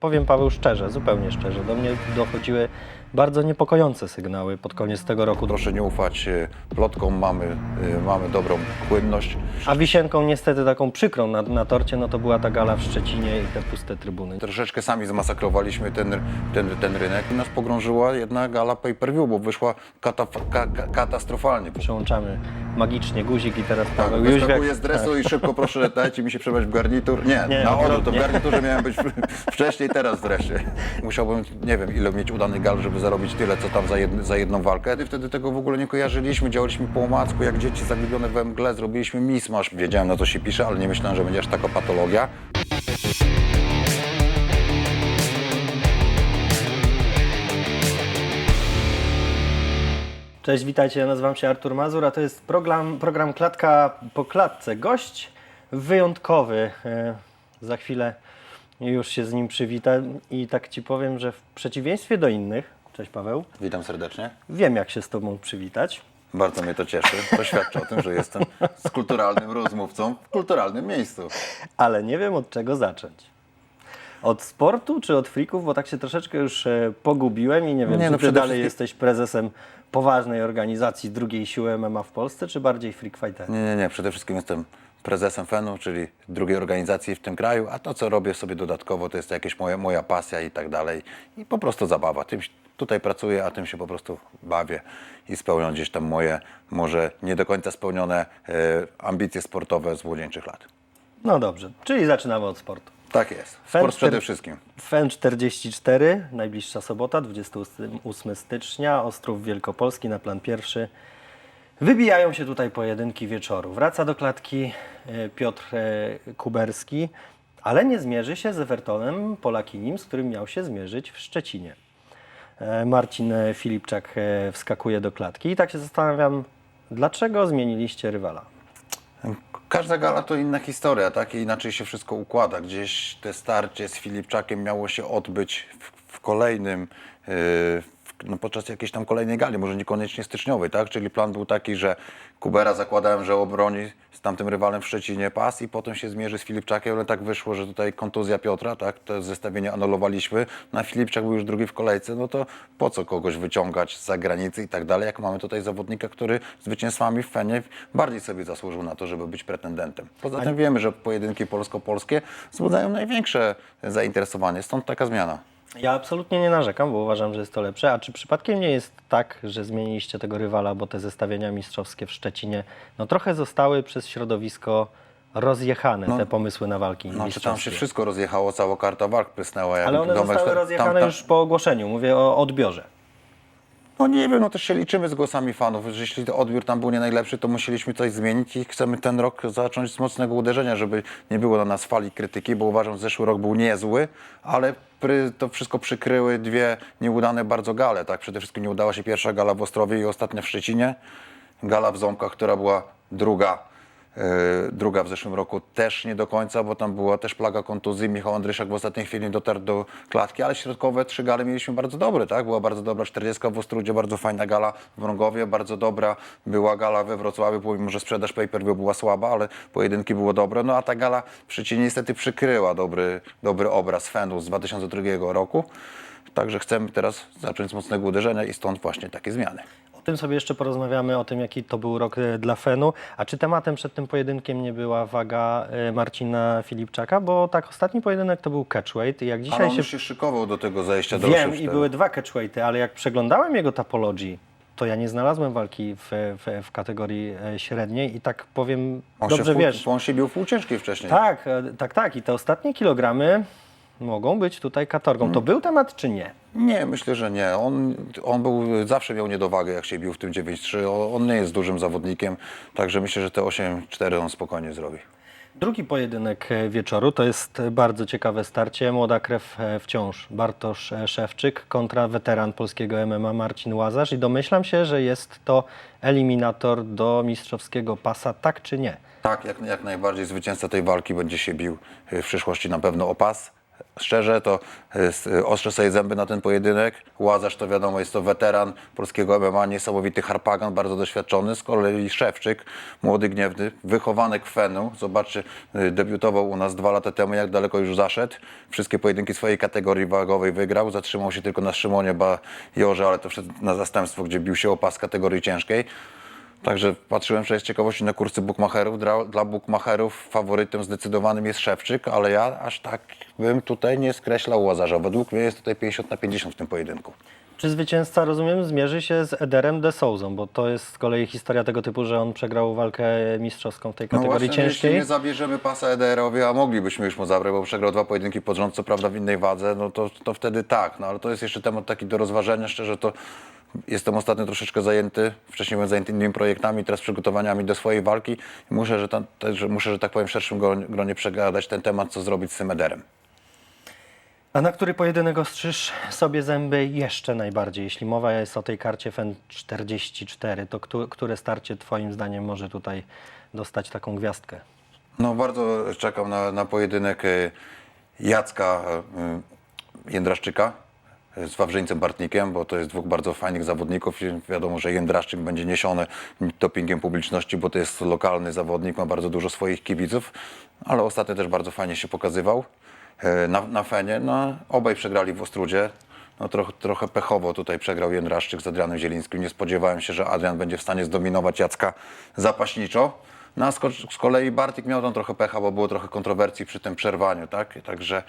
Powiem Paweł szczerze, zupełnie szczerze, do mnie dochodziły bardzo niepokojące sygnały pod koniec tego roku. Proszę nie ufać e, plotkom, mamy, e, mamy dobrą płynność. A wisienką niestety taką przykrą na, na torcie, no to była ta gala w Szczecinie i te puste trybuny. Troszeczkę sami zmasakrowaliśmy ten, ten, ten rynek i nas pogrążyła jedna gala pay-per-view, bo wyszła kata, ka, ka, katastrofalnie. Przełączamy magicznie guzik i teraz Tak, Paweł wyskakuję z dresu i szybko proszę dajcie mi się przebrać w garnitur. Nie, Nie, na odwrót, to w garniturze miałem być wcześniej, teraz wreszcie. Musiałbym, nie wiem ile mieć udany gal, żeby zarobić tyle, co tam za, jed, za jedną walkę. I wtedy tego w ogóle nie kojarzyliśmy, działaliśmy po omacku, jak dzieci zagubione we mgle, zrobiliśmy mismasz. Wiedziałem na co się pisze, ale nie myślałem, że będzie aż taka patologia. Cześć, witajcie, ja nazywam się Artur Mazur, a to jest program, program Klatka po klatce. Gość wyjątkowy. E, Za chwilę już się z nim przywitam i tak Ci powiem, że w przeciwieństwie do innych, cześć Paweł, Witam serdecznie. wiem jak się z Tobą przywitać. Bardzo mnie to cieszy. To świadczy o tym, że jestem z kulturalnym rozmówcą w kulturalnym miejscu. ale nie wiem od czego zacząć. Od sportu czy od frików, bo tak się troszeczkę już e, pogubiłem i nie wiem, Nie, czy no ty przede dalej wszystkim- jesteś prezesem poważnej organizacji drugiej siły MMA w Polsce, czy bardziej freak fighter? Nie, nie, nie. Przede wszystkim jestem prezesem FEN-u, czyli drugiej organizacji w tym kraju, a to, co robię sobie dodatkowo, to jest jakaś moja, moja pasja i tak dalej. I po prostu zabawa. Tym, tutaj pracuję, a tym się po prostu bawię i spełniam gdzieś tam moje, może nie do końca spełnione e, ambicje sportowe z młodzieńczych lat. No dobrze, czyli zaczynamy od sportu. Tak jest. Fen Sport przede wszystkim. FEN 44, najbliższa sobota, 28 stycznia, Ostrów Wielkopolski na plan pierwszy. Wybijają się tutaj pojedynki wieczoru. Wraca do klatki e, Piotr e, Kuberski, ale nie zmierzy się z Evertonem Polakinim, z którym miał się zmierzyć w Szczecinie. E, Marcin Filipczak wskakuje do klatki i tak się zastanawiam, dlaczego zmieniliście rywala? Każda gala to inna historia, tak? I inaczej się wszystko układa. Gdzieś te starcie z Filipczakiem miało się odbyć w, w kolejnym, yy, no podczas jakiejś tam kolejnej gali, może niekoniecznie styczniowej, tak? Czyli plan był taki, że Kubera zakładałem, że obroni z tamtym rywalem w Szczecinie pas i potem się zmierzy z Filipczakiem, ale tak wyszło, że tutaj kontuzja Piotra, tak? To zestawienie anulowaliśmy. Na Filipczak był już drugi w kolejce, no to po co kogoś wyciągać z zagranicy i tak dalej, jak mamy tutaj zawodnika, który zwycięstwami w Fenie bardziej sobie zasłużył na to, żeby być pretendentem. Poza tym wiemy, że pojedynki polsko-polskie wzbudzają największe zainteresowanie, stąd taka zmiana. Ja absolutnie nie narzekam, bo uważam, że jest to lepsze. A czy przypadkiem nie jest tak, że zmieniliście tego rywala, bo te zestawienia mistrzowskie w Szczecinie no trochę zostały przez środowisko rozjechane, te pomysły na walki No, czy tam się wszystko rozjechało, cała karta walk prysnęła. Jak Ale one domek- zostały tam- rozjechane tam- już po ogłoszeniu, mówię o odbiorze. No nie wiem, no też się liczymy z głosami fanów. że Jeśli odbiór tam był nie najlepszy, to musieliśmy coś zmienić i chcemy ten rok zacząć z mocnego uderzenia, żeby nie było na nas fali krytyki, bo uważam, że zeszły rok był niezły, ale to wszystko przykryły dwie nieudane bardzo gale. Tak? Przede wszystkim nie udała się pierwsza gala w Ostrowie i ostatnia w Szczecinie. Gala w Ząbkach, która była druga. Yy, druga w zeszłym roku też nie do końca, bo tam była też plaga kontuzji. Michał Andryszak w ostatniej chwili dotarł do klatki, ale środkowe trzy gale mieliśmy bardzo dobre, tak? Była bardzo dobra 40 w Ostrudzie, bardzo fajna gala w Mrągowie, bardzo dobra była gala we Wrocławiu, pomimo że sprzedaż pay-per-view była słaba, ale pojedynki było dobre. No a ta gala w Szczecinie niestety przykryła dobry, dobry obraz Fenu z 2002 roku. Także chcemy teraz zacząć z mocnego uderzenia i stąd właśnie takie zmiany. Tym sobie jeszcze porozmawiamy, o tym jaki to był rok e, dla Fenu. A czy tematem przed tym pojedynkiem nie była waga e, Marcina Filipczaka? Bo tak, ostatni pojedynek to był catchweight i jak dzisiaj Ale on się już się szykował do tego zajścia do Wiem i były dwa catchweighty, ale jak przeglądałem jego tapologii, to ja nie znalazłem walki w, w, w kategorii e, średniej i tak powiem, On dobrze się w pół- wiesz. On się bił w półciężkiej wcześniej. Tak, e, tak, tak. I te ostatnie kilogramy mogą być tutaj katorgą. Mm. To był temat czy nie? Nie, myślę, że nie. On, on był, zawsze miał niedowagę, jak się bił w tym 9-3. O- On nie jest dużym zawodnikiem, także myślę, że te 8-4 on spokojnie zrobi. Drugi pojedynek e, wieczoru to jest bardzo ciekawe starcie. Młoda krew e, wciąż. Bartosz e, Szewczyk kontra weteran polskiego MMA Marcin Łazarz. I domyślam się, że jest to eliminator do mistrzowskiego pasa, tak czy nie? Tak, jak, jak najbardziej zwycięzca tej walki będzie się bił w przyszłości na pewno o pas. Szczerze to s- y, ostrzę sobie zęby na ten pojedynek. Łazarz to wiadomo jest to weteran polskiego MMA, niesamowity harpagan, bardzo doświadczony. Z kolei Szewczyk, młody gniewny, wychowanek Fenu. Zobaczcie, y, debiutował u nas dwa lata temu, jak daleko już zaszedł. Wszystkie pojedynki swojej kategorii wagowej wygrał. Zatrzymał się tylko na Szymonie Bajorze, ale to wszedł na zastępstwo, gdzie bił się o pas kategorii ciężkiej. Także patrzyłem wczoraj z ciekawości na kursy bookmacherów. Dla, dla bookmacherów faworytem zdecydowanym jest Szewczyk, ale ja aż tak bym tutaj nie skreślał Łazarza. Według mnie jest tutaj 50 na 50 w tym pojedynku. Czy zwycięzca, rozumiem, zmierzy się z Ederem de Souzą, bo to jest z kolei historia tego typu, że on przegrał walkę mistrzowską w tej kategorii No właśnie, ciężkiej. Jeśli nie zabierzemy pasa EDR-owi, a moglibyśmy już mu zabrać, bo przegrał dwa pojedynki pod rząd, co prawda w innej wadze, no to, to wtedy tak. No ale to jest jeszcze temat taki do rozważenia. Szczerze to jestem ostatnio troszeczkę zajęty. Wcześniej byłem zajęty innymi projektami, teraz przygotowaniami do swojej walki. Muszę, że, tam, że, muszę, że tak powiem, w szerszym gronie, przegadać ten temat, co zrobić z tym EDR-em. A na który pojedynek ostrzysz sobie zęby jeszcze najbardziej? Jeśli mowa jest o tej karcie FEN 44, to któ- które starcie Twoim zdaniem może tutaj dostać taką gwiazdkę? No bardzo czekam na, na pojedynek e, Jacka e, Jędraszczyka z Wawrzyńcem Bartnikiem, bo to jest dwóch bardzo fajnych zawodników wiadomo, że Jędraszczyk będzie niesiony dopingiem publiczności, bo to jest lokalny zawodnik, ma bardzo dużo swoich kibiców, ale ostatnio też bardzo fajnie się pokazywał e, na, na Fenie. No, obaj przegrali w Ostrudzie. No, trochę, trochę pechowo tutaj przegrał Jędraszczyk z Adrianem Zielińskim. Nie spodziewałem się, że Adrian będzie w stanie zdominować Jacka zapaśniczo. No a z kolei Bartik miał tam trochę pecha, bo było trochę kontrowersji przy tym przerwaniu, tak? Także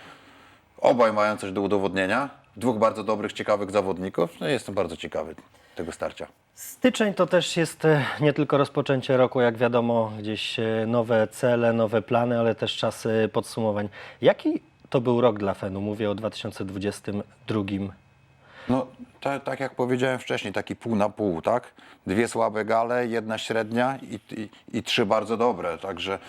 obaj mają coś do udowodnienia. Dwóch bardzo dobrych, ciekawych zawodników. No jestem bardzo ciekawy tego starcia. Styczeń to też jest e, nie tylko rozpoczęcie roku, jak wiadomo, gdzieś e, nowe cele, nowe plany, ale też czas e, podsumowań. Jaki to był rok dla Fenu? Mówię o 2022. No, ta, tak jak powiedziałem wcześniej, taki pół na pół, tak? Dwie słabe gale, jedna średnia i, i, i trzy bardzo dobre. Także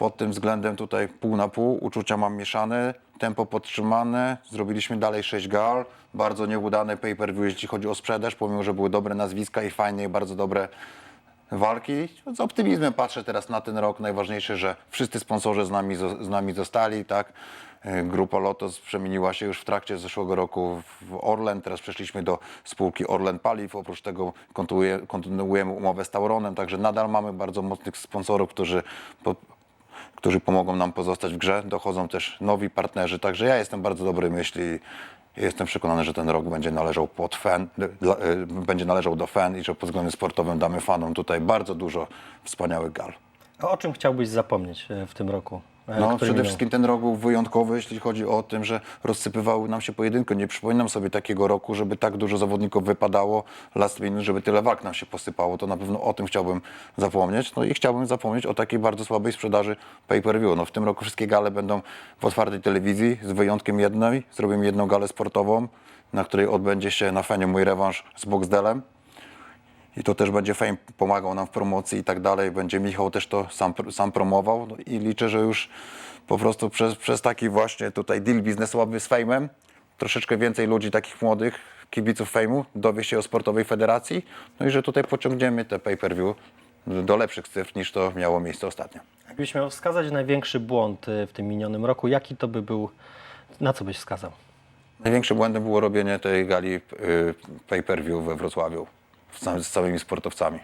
pod tym względem tutaj pół na pół. Uczucia mam mieszane, tempo podtrzymane. Zrobiliśmy dalej sześć gal. Bardzo nieudane pay-per-view, jeśli chodzi o sprzedaż, pomimo, że były dobre nazwiska i fajne i bardzo dobre walki. Z optymizmem patrzę teraz na ten rok. Najważniejsze, że wszyscy sponsorzy z nami, z nami zostali, tak? Y, Grupa Lotos przemieniła się już w trakcie zeszłego roku w Orlen. Teraz przeszliśmy do spółki Orlen Paliw. Oprócz tego kontynuuje- kontynuujemy umowę z Tauronem, także nadal mamy bardzo mocnych sponsorów, którzy którzy pomogą nam pozostać w grze. Dochodzą też nowi partnerzy, także ja jestem bardzo dobrej myśli jestem przekonany, że ten rok będzie należał pod fan, dla, y, będzie należał do fan i że pod względem sportowym damy fanom tutaj bardzo dużo wspaniałych gal. A o czym chciałbyś zapomnieć e, w tym roku? E, No, przede wszystkim ten rok był wyjątkowy, jeśli chodzi o tym, że rozsypywały nam się pojedynki. Nie przypominam sobie takiego roku, żeby tak dużo zawodników wypadało last minute, żeby tyle walk nam się posypało. To na pewno o tym chciałbym zapomnieć. No i chciałbym zapomnieć o takiej bardzo słabej sprzedaży pay-per-view. No, w tym roku wszystkie gale będą w otwartej telewizji, z wyjątkiem jednej. Zrobimy jedną galę sportową, na której odbędzie się na fenie mój rewanż z Boxdelem. I to też będzie Fame pomagał nam w promocji i tak dalej. Będzie Michał też to sam, sam promował no i liczę, że już po prostu przez, przez taki właśnie tutaj deal biznesowy z Fame'em troszeczkę więcej ludzi takich młodych, kibiców Fame'u dowie się o sportowej federacji. No i że tutaj pociągniemy te pay-per-view do lepszych cyfr niż to miało miejsce ostatnio. Jakbyś miał wskazać największy błąd e, w tym minionym roku, jaki to by był, na co byś wskazał? Największym błędem było robienie tej gali y, pay-per-view we Wrocławiu z, cał- z całymi sportowcami.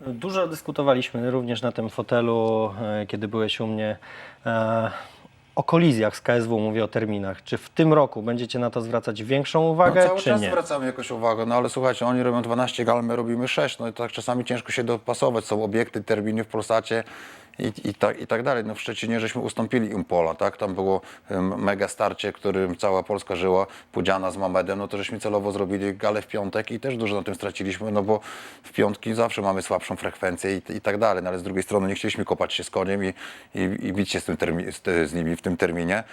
Dużo dyskutowaliśmy również na tym fotelu, e, kiedy byłeś u mnie, e, o kolizjach z KSW, mówię o terminach. Czy w tym roku będziecie na to zwracać większą uwagę, No, cały czy czas nie? zwracamy jakoś uwagę, no ale słuchajcie, oni robią 12 gal, my robimy 6, no i tak czasami ciężko się dopasować, są obiekty, terminy w Polsacie i, i, tak, i tak dalej. No w Szczecinie żeśmy ustąpili Impola, tak, tam było mega starcie, którym cała Polska żyła, Pudziana z Mamedem, no to żeśmy celowo zrobili galę w piątek i też dużo na tym straciliśmy, no bo w piątki zawsze mamy słabszą frekwencję i, i tak dalej, no ale z drugiej strony nie chcieliśmy kopać się z koniem i, i, i bić się z, tym z, z nimi w tym terminie.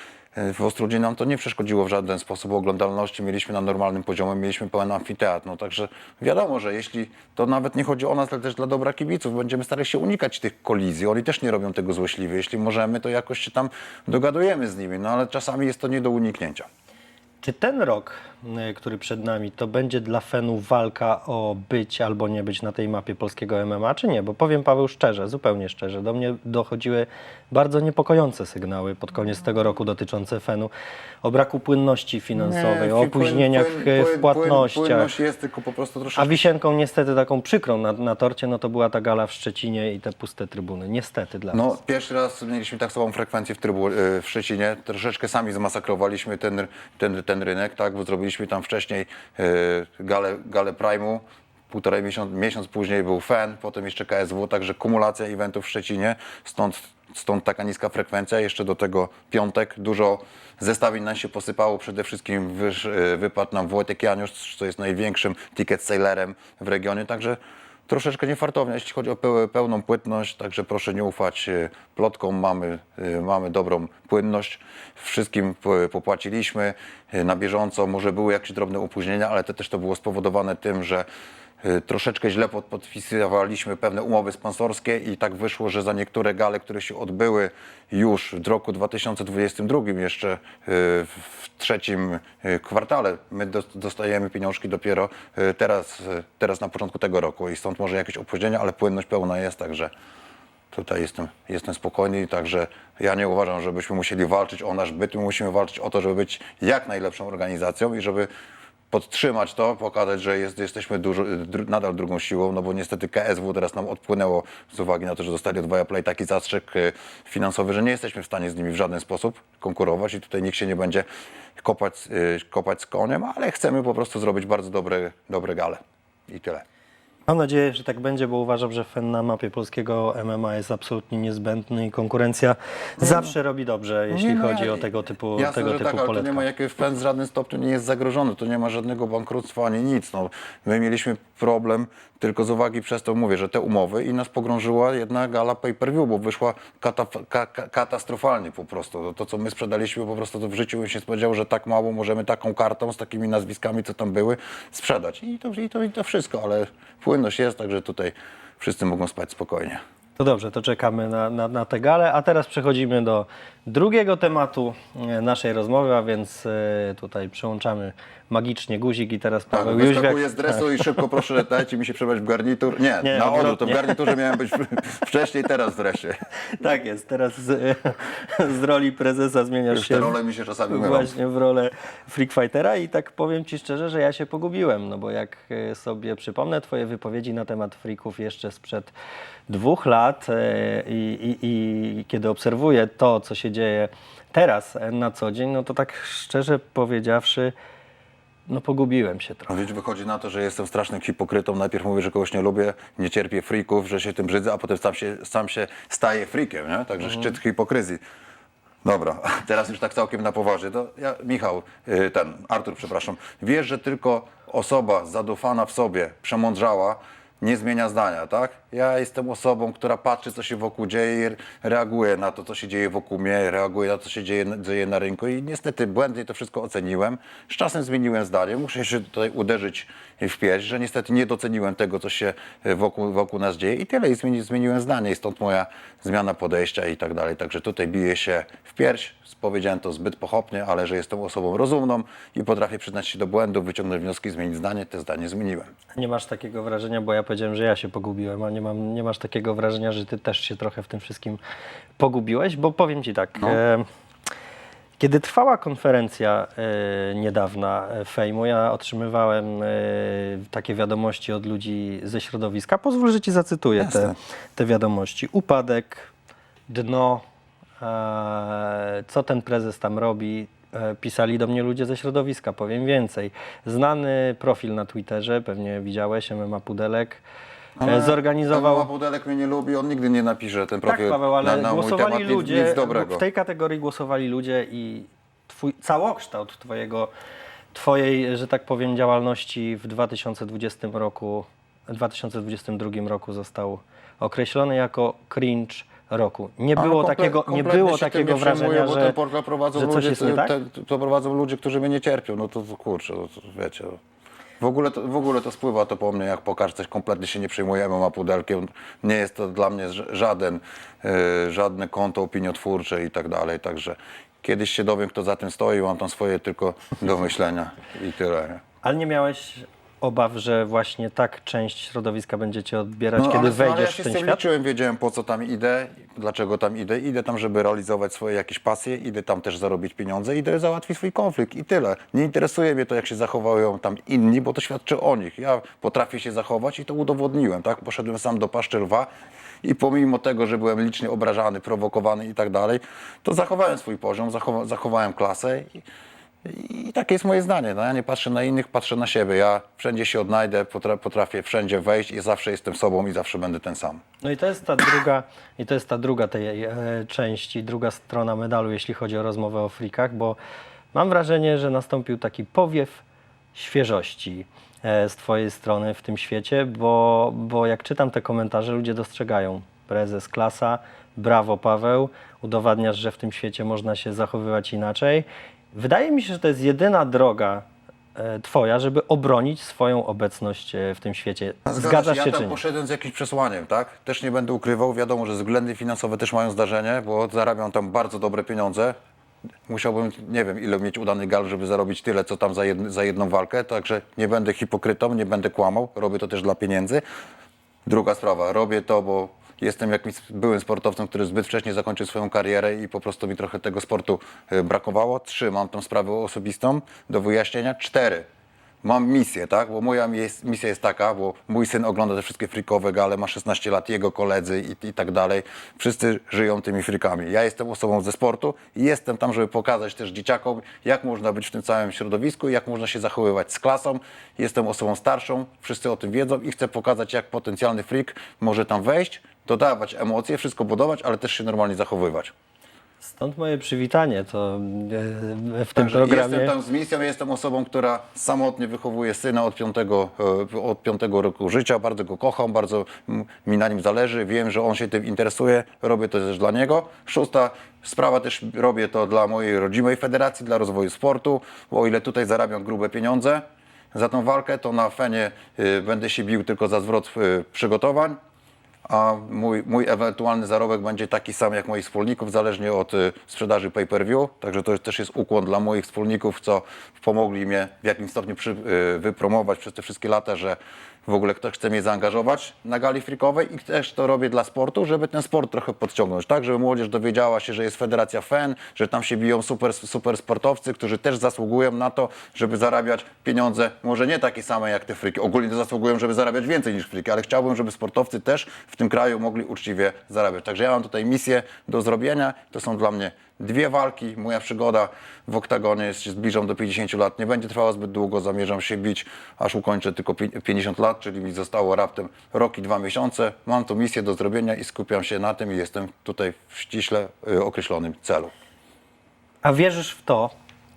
W Ostrudzie nam to nie przeszkodziło w żaden sposób. Oglądalności, mieliśmy na normalnym poziomie, mieliśmy pełen amfiteatr, no także wiadomo, że jeśli to nawet nie chodzi o nas, ale też dla dobra kibiców, będziemy starali się unikać tych kolizji, oni też nie robią tego złośliwie, jeśli możemy, to jakoś się tam dogadujemy z nimi, no ale czasami jest to nie do uniknięcia. Czy ten rok który przed nami, to będzie dla fanów walka o być albo nie być na tej mapie polskiego MMA, czy nie? Bo powiem Paweł szczerze, zupełnie szczerze, do mnie dochodziły bardzo niepokojące sygnały pod koniec tego roku dotyczące fenu o braku płynności finansowej, o płyn- opóźnieniach płyn- y, płyn- w płatnościach. Płynność jest, tylko po prostu troszeczkę A wisienką niestety taką przykrą na, na torcie, no to była ta gala w Szczecinie i te puste trybuny. Niestety dla No, nas. pierwszy raz mieliśmy tak samą frekwencję w, trybu, y, w Szczecinie. Troszeczkę sami zmasakrowaliśmy ten, ten, ten rynek, tak? Bo zrobiliśmy tam wcześniej y, galę, galę Prime'u. Półtorej miesiąc, miesiąc później był FEN, potem jeszcze KSW, także kumulacja eventów w Szczecinie, stąd, stąd taka niska frekwencja. Jeszcze do tego piątek, dużo zestawień nam się posypało, przede wszystkim wyż, y, wypadł nam Wojtek Janiusz, co jest największym ticket sellerem w regionie, także troszeczkę niefartownie, jeśli chodzi o peł- pełną płynność, także proszę nie ufać e, plotkom, mamy, e, mamy dobrą płynność, wszystkim popłaciliśmy e, na bieżąco, może były jakieś drobne opóźnienia, ale to też to było spowodowane tym, że troszeczkę źle pod- podpisywaliśmy pewne umowy sponsorskie i tak wyszło, że za niektóre gale, które się odbyły już w roku 2022 jeszcze e, w trzecim e, kwartale, my dos- dostajemy pieniążki dopiero teraz, teraz na początku tego roku i stąd może jakieś opóźnienia, ale płynność pełna jest, także tutaj jestem, jestem spokojny także ja nie uważam, żebyśmy musieli walczyć o nasz byt, my musimy walczyć o to, żeby być jak najlepszą organizacją i żeby podtrzymać to, pokazać, że jest, jesteśmy dużo, nadal drugą siłą, no bo niestety KSW teraz nam odpłynęło z uwagi na to, że dostali od Viaplay taki zastrzyk e, finansowy, że nie jesteśmy w stanie z nimi w żaden sposób konkurować i tutaj nikt się nie będzie kopać, e, kopać z koniem, ale chcemy po prostu zrobić bardzo dobre, dobre gale i tyle. Mam nadzieję, że tak będzie, bo uważam, że fan na mapie polskiego MMA jest absolutnie niezbędny i konkurencja zawsze robi dobrze, jeśli Nie, no chodzi ja- o tego typu, Jasne, tego że typu tak, ale to poletka. nie ma jakiś wpęd w żadnym stopniu nie jest zagrożony, to nie ma żadnego bankructwa ani nic. No, my mieliśmy problem tylko z uwagi przez to mówię, że te umowy i nas pogrążyła jedna gala pay-per-view, bo wyszła kata, ka, ka, katastrofalnie po prostu. To, to, co my sprzedaliśmy po prostu to w życiu bym się spodziewał, że tak mało możemy taką kartą z takimi nazwiskami, co tam były, sprzedać. I to, i to, i to wszystko, ale płynność jest, także tutaj wszyscy mogą spać spokojnie. To dobrze, to czekamy na, na, na tę galę, a teraz przechodzimy do drugiego tematu e, naszej rozmowy, a więc e, tutaj przełączamy magicznie guzik i teraz Tak, Paweł wyskakuję Jóźwiak. z dresu i szybko proszę, dajcie mi się przebrać w garnitur. Nie, Nie, na odwrót, to w odwrotnie. garniturze miałem być wcześniej, teraz w dresie. Tak jest, teraz z, z roli prezesa zmieniasz Już się te role mi się czasami mylą. właśnie w rolę freak fightera i tak powiem Ci szczerze, że ja się pogubiłem, no bo jak e, sobie przypomnę Twoje wypowiedzi na temat freaków jeszcze sprzed dwóch lat e, i, i, i kiedy obserwuję to, co się dzieje teraz e, na co dzień, no to tak szczerze powiedziawszy, no pogubiłem się trochę. Wiesz, wychodzi na to, że jestem strasznym hipokrytą. Najpierw mówię, że kogoś nie lubię, nie cierpię frików, że się tym brzydzę, a potem sam się, sam się staję frikiem, nie? Także szczyt hipokryzji. Dobra, teraz już tak całkiem na poważnie. To ja, Michał, y, ten, Artur, przepraszam. Wiesz, że tylko osoba zadufana w sobie, przemądrzała, nie zmienia zdania, tak? Ja jestem osobą, która patrzy, co się wokół dzieje, i reaguje na to, co się dzieje wokół mnie, reaguje na to, co się dzieje, dzieje na rynku i niestety błędnie to wszystko oceniłem. Z czasem zmieniłem zdanie. Muszę się tutaj uderzyć w pierś, że niestety nie doceniłem tego, co się wokół, wokół nas dzieje i tyle. I zmieni, zmieniłem zdanie i stąd moja zmiana podejścia i tak dalej. Także tutaj biję się w pierś. Powiedziałem to zbyt pochopnie, ale że jestem osobą rozumną i potrafię przyznać się do błędów, wyciągnąć wnioski, zmienić zdanie, te zdanie zmieniłem. Nie masz takiego wrażenia, bo ja powiedziałem, że ja się pogubiłem, a nie, mam, nie masz takiego wrażenia, że ty też się trochę w tym wszystkim pogubiłeś, bo powiem ci tak. E, kiedy trwała konferencja e, niedawna e, Fejmu, ja otrzymywałem e, takie wiadomości od ludzi ze środowiska. Pozwól, że ci zacytuję te, te wiadomości. Upadek, dno, e, co ten prezes tam robi. E, Pisali do mnie ludzie ze środowiska, powiem więcej. Znany profil na Twitterze, pewnie widziałeś, MMA Pudelek, e, zorganizował... Pan Pudelek mnie nie lubi, on nigdy nie napisze ten profil Tak, Paweł, ale na, na głosowali temat, ludzie, nic dobrego. w tej kategorii głosowali ludzie i twój całokształt twojego, twojej, że tak powiem, działalności w 2020 roku, 2022 roku został określony jako cringe roku. Nie Ale było komple- takiego, nie było takiego wrażenia, że, ten portal prowadzą że coś ludzie, jest nie tak? te, to prowadzą ludzie, którzy mnie nie cierpią. No to, to kurczę, no to, wiecie. W ogóle, to, w ogóle to spływa to po mnie jak po kartce, kompletnie się nie przejmuję MMA pudelkiem. Nie jest to dla mnie żaden, e, żadne konto opiniotwórcze i tak dalej. Także Kiedyś się dowiem, kto za tym stoi, mam tam swoje tylko do myślenia i tyle. Ale nie miałeś obaw, że właśnie tak część środowiska będziecie odbierać, No, kiedy ale, ale ja wejdziesz się w ten z tym świat? liczyłem, wiedziałem po co tam idę, dlaczego tam idę. Idę tam, żeby realizować swoje jakieś pasje, idę tam też zarobić pieniądze, idę załatwić swój konflikt i tyle. Nie interesuje mnie to, jak się zachowują tam inni, bo to świadczy o nich. Ja potrafię się zachować i to udowodniłem, tak? Poszedłem sam do paszczy lwa i pomimo tego, że byłem licznie obrażany, prowokowany i tak dalej, to zachowałem swój poziom, zachowa zachowałem klasę i, i takie jest moje zdanie. No, ja nie patrzę na innych, patrzę na siebie. Ja wszędzie się odnajdę, potra potrafię wszędzie wejść i zawsze jestem sobą i zawsze będę ten sam. No i to jest ta druga, i to jest ta druga tej e, części, druga strona medalu, jeśli chodzi o rozmowę o frikach, bo mam wrażenie, że nastąpił taki powiew świeżości e, z Twojej strony w tym świecie, bo, bo jak czytam te komentarze, ludzie dostrzegają prezes, klasa, brawo Paweł, udowadniasz, że w tym świecie można się zachowywać inaczej. Wydaje mi się, że to jest jedyna droga e, Twoja, żeby obronić swoją obecność e, w tym świecie. Zgadzasz ja się tam czy nie? poszedłem z jakimś przesłaniem, tak? Też nie będę ukrywał. Wiadomo, że względy finansowe też mają zdarzenie, bo zarabiam tam bardzo dobre pieniądze. Musiałbym, nie wiem, ile mieć udany gal, żeby zarobić tyle, co tam za, jed, za jedną walkę. Także nie będę hipokrytą, nie będę kłamał. Robię to też dla pieniędzy. Druga sprawa, robię to, bo jestem jakimś byłym sportowcem, który zbyt wcześnie zakończył swoją karierę i po prostu mi trochę tego sportu e, brakowało. Trzy, mam tą sprawę osobistą do wyjaśnienia. Cztery, mam misję, tak? Bo moja misja jest taka, bo mój syn ogląda te wszystkie frikowe gale, ma 16 lat, jego koledzy i, i tak dalej. Wszyscy żyją tymi frikami. Ja jestem osobą ze sportu i jestem tam, żeby pokazać też dzieciakom, jak można być w tym całym środowisku, jak można się zachowywać z klasą. Jestem osobą starszą, wszyscy o tym wiedzą i chcę pokazać, jak potencjalny frik może tam wejść, dodawać emocje, wszystko budować, ale też się normalnie zachowywać. Stąd moje przywitanie to e, w tym Także programie. Jestem tam z misją, jestem osobą, która samotnie wychowuje syna od piątego, e, od piątego roku życia. Bardzo go kocham, bardzo mi na nim zależy. Wiem, że on się tym interesuje. Robię to też dla niego. Szósta sprawa też robię to dla mojej rodzimej federacji, dla rozwoju sportu. Bo o ile tutaj zarabiam grube pieniądze za tą walkę, to na Fenie y, będę się bił tylko za zwrot przygotowań a mój, mój ewentualny zarobek będzie taki sam jak moich wspólników, zależnie od y, sprzedaży pay-per-view. Także to też jest ukłon dla moich wspólników, co pomogli mnie w jakimś stopniu przy, y, wypromować przez te wszystkie lata, że w ogóle ktoś chce mnie zaangażować na gali frikowej i też to robię dla sportu, żeby ten sport trochę podciągnąć, tak? Żeby młodzież dowiedziała się, że jest Federacja FEN, że tam się biją super, super sportowcy, którzy też zasługują na to, żeby zarabiać pieniądze, może nie takie same jak te friki. Ogólnie to zasługują, żeby zarabiać więcej niż friki, ale chciałbym, żeby sportowcy też w tym kraju mogli uczciwie zarabiać. Także ja mam tutaj misję do zrobienia. To są dla mnie dwie walki. Moja przygoda w oktagonie się zbliżam do 50 lat. Nie będzie trwała zbyt długo. Zamierzam się bić, aż ukończę tylko pi- 50 lat, czyli mi zostało raptem rok i dwa miesiące. Mam tu misję do zrobienia i skupiam się na tym i jestem tutaj w ściśle y, określonym celu. A wierzysz w to,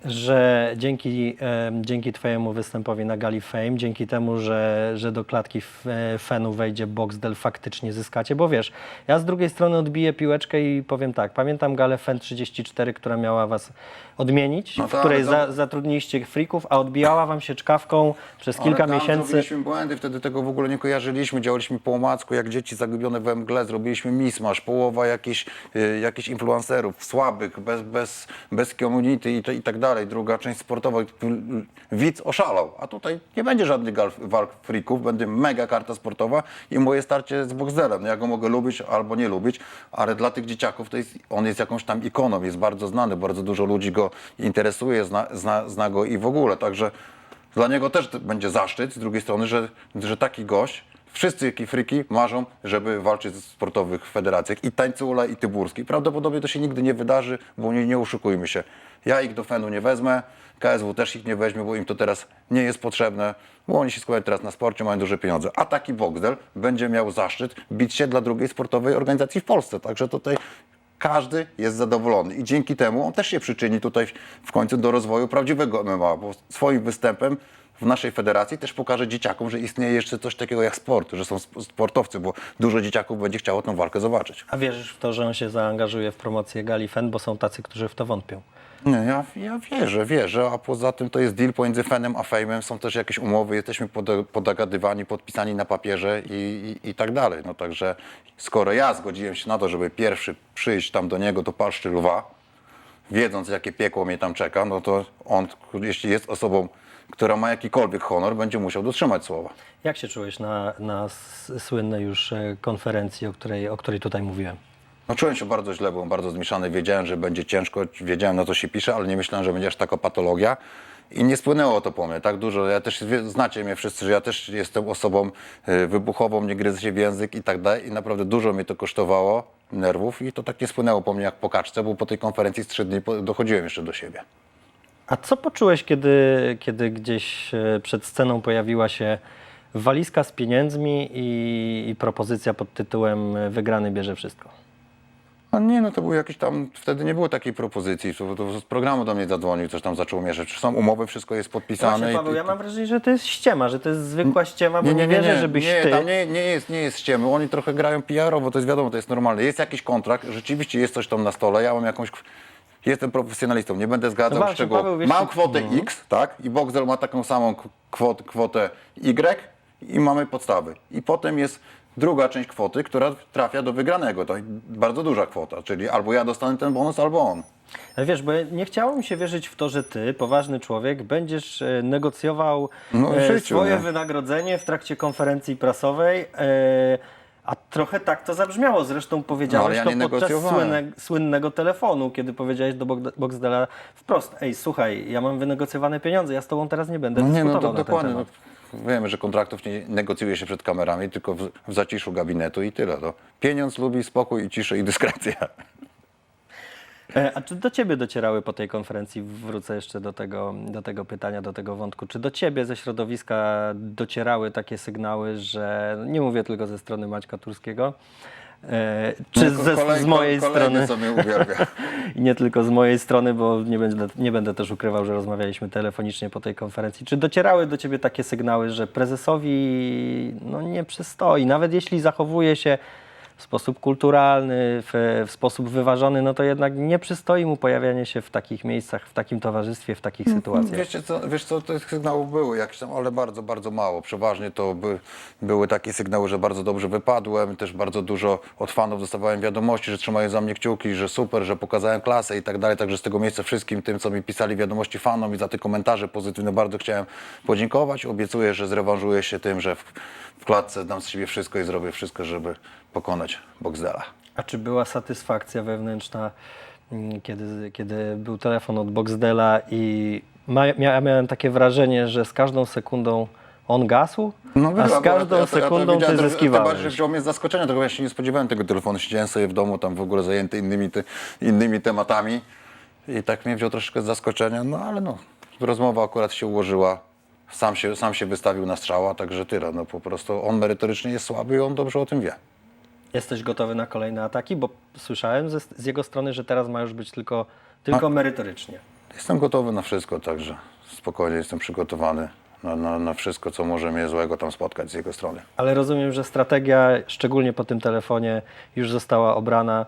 że dzięki, e, dzięki Twojemu występowi na Gali Fame, dzięki temu, że, że do klatki e, Fenu wejdzie Boxdel, faktycznie zyskacie? Bo wiesz, ja z drugiej strony odbiję piłeczkę i powiem tak, pamiętam galę Fen 34, która miała Was odmienić, No w tak, której to- za, zatrudniliście frików, a odbijała Wam się czkawką przez kilka Ale tam miesięcy. Zrobiliśmy błędy, wtedy tego w ogóle nie kojarzyliśmy. Działaliśmy po omacku, jak dzieci zagubione we mgle. Zrobiliśmy mismasz, połowa jakichś y, jakichś influencerów, słabych, bez, bez, bez community i, to, i tak dalej. Druga część sportowa, widz oszalał. A tutaj nie będzie żadnych walk freaków, będzie mega karta sportowa i moje starcie z Boxdelem. No ja go mogę lubić albo nie lubić, ale dla tych dzieciaków to jest, on jest jakąś tam ikoną, jest bardzo znany, bardzo dużo ludzi go interesuje, zna, zna, zna go i w ogóle. Także dla niego też będzie zaszczyt z drugiej strony, że, że taki gość, wszyscy jakie friki marzą, żeby walczyć w sportowych federacjach i Tańcula i Tyburski. Prawdopodobnie to się nigdy nie wydarzy, bo nie, nie oszukujmy się. Ja ich do Fenu nie wezmę, KSW też ich nie weźmie, bo im to teraz nie jest potrzebne, bo oni się skupiają teraz na sporcie, mają duże pieniądze. A taki Boxdel będzie miał zaszczyt bić się dla drugiej sportowej organizacji w Polsce. Także tutaj każdy jest zadowolony i dzięki temu on też się przyczyni tutaj w końcu do rozwoju prawdziwego MMA, bo swoim występem w naszej federacji też pokaże dzieciakom, że istnieje jeszcze coś takiego jak sport, że są sp- sportowcy, bo dużo dzieciaków będzie chciało tę walkę zobaczyć. A wierzysz w to, że on się zaangażuje w promocję Gali Fen, bo są tacy, którzy w to wątpią? Nie, ja, ja wierzę, wierzę, a poza tym to jest deal pomiędzy Fenem a Fejmem, są też jakieś umowy, jesteśmy poda- podagadywani, podpisani na papierze i, i, i tak dalej. No także skoro ja zgodziłem się na to, żeby pierwszy przyjść tam do niego, do Paszczy Lwa, wiedząc jakie piekło mnie tam czeka, no to on, jeśli jest osobą, która ma jakikolwiek honor, będzie musiał dotrzymać słowa. Jak się czułeś na, na słynnej już e, konferencji, o której, o której tutaj mówiłem? No czułem się bardzo źle, byłem bardzo zmieszany, wiedziałem, że będzie ciężko, wiedziałem na co się pisze, ale nie myślałem, że będzie aż taka patologia. I nie spłynęło to po mnie tak dużo. Ja też, znacie mnie wszyscy, że ja też jestem osobą y, wybuchową, nie gryzę się w język i tak dalej. I naprawdę dużo mnie to kosztowało nerwów i to tak nie spłynęło po mnie jak po kaczce, bo po tej konferencji z trzy dni dochodziłem jeszcze do siebie. A co poczułeś, kiedy, kiedy gdzieś e, przed sceną pojawiła się walizka z pieniędzmi i, i propozycja pod tytułem e, Wygrany bierze wszystko? A nie, no to był jakiś tam, wtedy nie było takiej propozycji, to, to z programu do mnie zadzwonił, coś tam zaczął mieszać. Czy są umowy, wszystko jest podpisane. Właśnie, i- Paweł, i- ja mam wrażenie, że to jest ściema, że to jest zwykła ściema, bo Nie, nie, nie, nie, wierzę, nie, żebyś nie, ty... tam nie, nie, jest, nie jest ściemy. Oni trochę grają PR-owo, to jest wiadomo, to jest normalne. Jest jakiś kontrakt, rzeczywiście jest coś tam na stole, ja mam jakąś... Jestem profesjonalistą, nie będę zgadzał No właśnie, szczegółów. Paweł, wiesz, Mam kwotę Mhm. X, tak? I Boxer ma taką samą kwot, kwotę Y i mamy podstawy. I potem jest druga część kwoty, która trafia do wygranego. To bardzo duża kwota, czyli albo ja dostanę ten bonus, albo on. Ale wiesz, bo nie chciało mi się wierzyć w to, że ty, poważny człowiek, będziesz e, negocjował No, e, życiu, swoje nie? wynagrodzenie w trakcie konferencji prasowej. E, a trochę tak to zabrzmiało. Zresztą powiedziałeś No, ja to podczas słynne, słynnego telefonu, kiedy powiedziałeś do Boxdela wprost, ej, słuchaj, ja mam wynegocjowane pieniądze, ja z tobą teraz nie będę No nie, no to dokładnie. No, temat. wiemy, że kontraktów nie negocjuje się przed kamerami, tylko w, w zaciszu gabinetu i tyle. To pieniądz lubi spokój i ciszę i dyskrecję. E, A czy do ciebie docierały po tej konferencji, wrócę jeszcze do tego, do tego pytania, do tego wątku, czy do ciebie ze środowiska docierały takie sygnały, że nie mówię tylko ze strony Maćka Turskiego, e, czy ze, Kolej- z mojej strony, co mnie uwielbia. nie tylko z mojej strony, bo nie będę, nie będę też ukrywał, że rozmawialiśmy telefonicznie po tej konferencji, czy docierały do ciebie takie sygnały, że prezesowi no, nie przystoi, nawet jeśli zachowuje się w sposób kulturalny, w, w sposób wyważony, no to jednak nie przystoi mu pojawianie się w takich miejscach, w takim towarzystwie, w takich sytuacjach. Wiecie co, wiesz co, tych sygnałów były jakieś tam, ale bardzo, bardzo mało. Przeważnie to by, były takie sygnały, że bardzo dobrze wypadłem, też bardzo dużo od fanów dostawałem wiadomości, że trzymają za mnie kciuki, że super, że pokazałem klasę i tak dalej. Także z tego miejsca wszystkim tym, co mi pisali wiadomości fanom i za te komentarze pozytywne bardzo chciałem podziękować. Obiecuję, że zrewanżuję się tym, że w, w klatce dam z siebie wszystko i zrobię wszystko, żeby pokonać Boxdela. A czy była satysfakcja wewnętrzna, mm, kiedy, kiedy był telefon od Boxdela i ja miałem takie wrażenie, że z każdą sekundą on gasł, a z każdą sekundą ty Tym bardziej, że zyskiwałeś. wziął mnie z zaskoczenia, tego ja się nie spodziewałem tego telefonu. Siedziałem sobie w domu, tam w ogóle zajęty innymi, te, innymi tematami i tak mnie wziął troszkę z zaskoczenia, no ale no, rozmowa akurat się ułożyła. Sam się, sam się wystawił na strzała, także tyle. No po prostu on merytorycznie jest słaby i on dobrze o tym wie. Jesteś gotowy na kolejne ataki? Bo słyszałem ze, z jego strony, że teraz ma już być tylko, tylko merytorycznie. Jestem gotowy na wszystko, także spokojnie jestem przygotowany na, na, na wszystko, co może mnie złego tam spotkać z jego strony. Ale rozumiem, że strategia, szczególnie po tym telefonie, już została obrana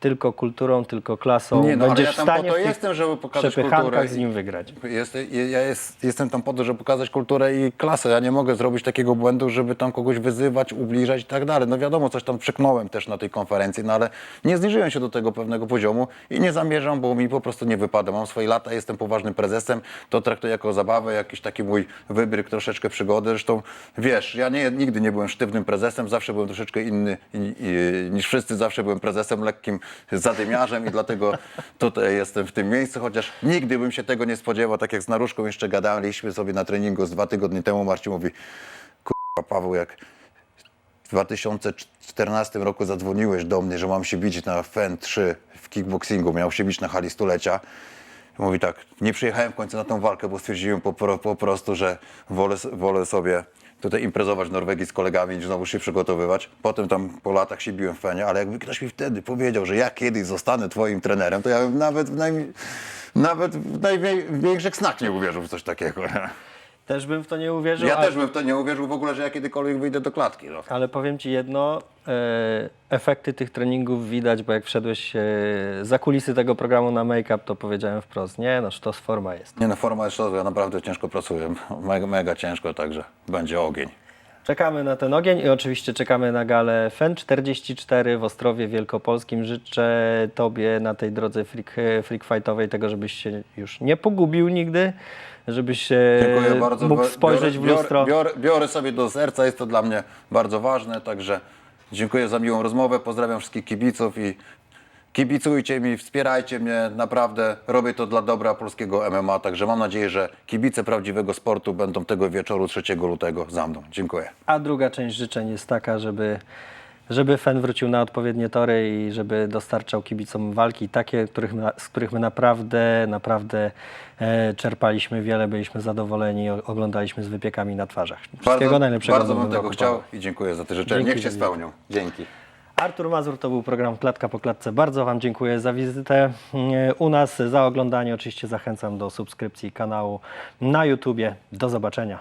tylko kulturą, tylko klasą. Nie, no, ale Będziesz ja tam w stanie po to jestem, żeby pokazać kulturę z nim wygrać. Jest, ja jest, jestem tam po to, żeby pokazać kulturę i klasę. Ja nie mogę zrobić takiego błędu, żeby tam kogoś wyzywać, ubliżać i tak dalej. No wiadomo, coś tam przeknąłem też na tej konferencji, no ale nie zniżyłem się do tego pewnego poziomu i nie zamierzam, bo mi po prostu nie wypada. Mam swoje lata, jestem poważnym prezesem, to traktuję jako zabawę, jakiś taki mój wybryk, troszeczkę przygody. Zresztą wiesz, ja nie, nigdy nie byłem sztywnym prezesem, zawsze byłem troszeczkę inny i, i, niż wszyscy, zawsze byłem prezesem, lekkim zadymiarzem i dlatego tutaj jestem w tym miejscu, chociaż nigdy bym się tego nie spodziewał, tak jak z Naruszką jeszcze gadaliśmy sobie na treningu z dwa tygodnie temu, Marcin mówi, kurwa Paweł, jak w 2014 roku zadzwoniłeś do mnie, że mam się bić na FEN 3 w kickboxingu, miał się bić na hali stulecia. Mówi tak, nie przyjechałem w końcu na tą walkę, bo stwierdziłem po, po prostu, że wolę, wolę sobie tutaj imprezować w Norwegii z kolegami niż znowu się przygotowywać. Potem tam po latach się biłem w Fenie, ale jakby ktoś mi wtedy powiedział, że ja kiedyś zostanę twoim trenerem, to ja bym nawet w, naj, nawet w największych snach nie uwierzył w coś takiego. Też bym w to nie uwierzył. Ja ale- też bym w to nie uwierzył w ogóle, że ja kiedykolwiek wyjdę do klatki. No. Ale powiem Ci jedno, e, efekty tych treningów widać, bo jak wszedłeś e, za kulisy tego programu na make-up, to powiedziałem wprost, nie, no sztos forma jest. Nie no, forma jest sztos, ja naprawdę ciężko pracuję, mega, mega ciężko, także będzie ogień. Czekamy na ten ogień i oczywiście czekamy na galę FEN 44 w Ostrowie Wielkopolskim. Życzę Tobie na tej drodze freak, freak fightowej tego, żebyś się już nie pogubił nigdy, żebyś Dziękuję bardzo. mógł Biorę- spojrzeć w biorę, lustro. Biorę, biorę sobie do serca, jest to dla mnie bardzo ważne, także dziękuję za miłą rozmowę, pozdrawiam wszystkich kibiców i kibicujcie mi, wspierajcie mnie, naprawdę robię to dla dobra polskiego MMA, także mam nadzieję, że kibice prawdziwego sportu będą tego wieczoru 3 lutego za mną. Dziękuję. A druga część życzeń jest taka, żeby, żeby FEN wrócił na odpowiednie tory i żeby dostarczał kibicom walki takie, których, na- z których my naprawdę, naprawdę e, czerpaliśmy wiele, byliśmy zadowoleni, o- oglądaliśmy z wypiekami na twarzach. Wszystkiego Bardzo, najlepszego. bardzo bym tego chciał i dziękuję za te życzenia. Niech się spełnią. Dzięki. Artur Mazur to był program Klatka po Klatce. Bardzo Wam dziękuję za wizytę e, u nas, za oglądanie. Oczywiście zachęcam do subskrypcji kanału na YouTubie. Do zobaczenia.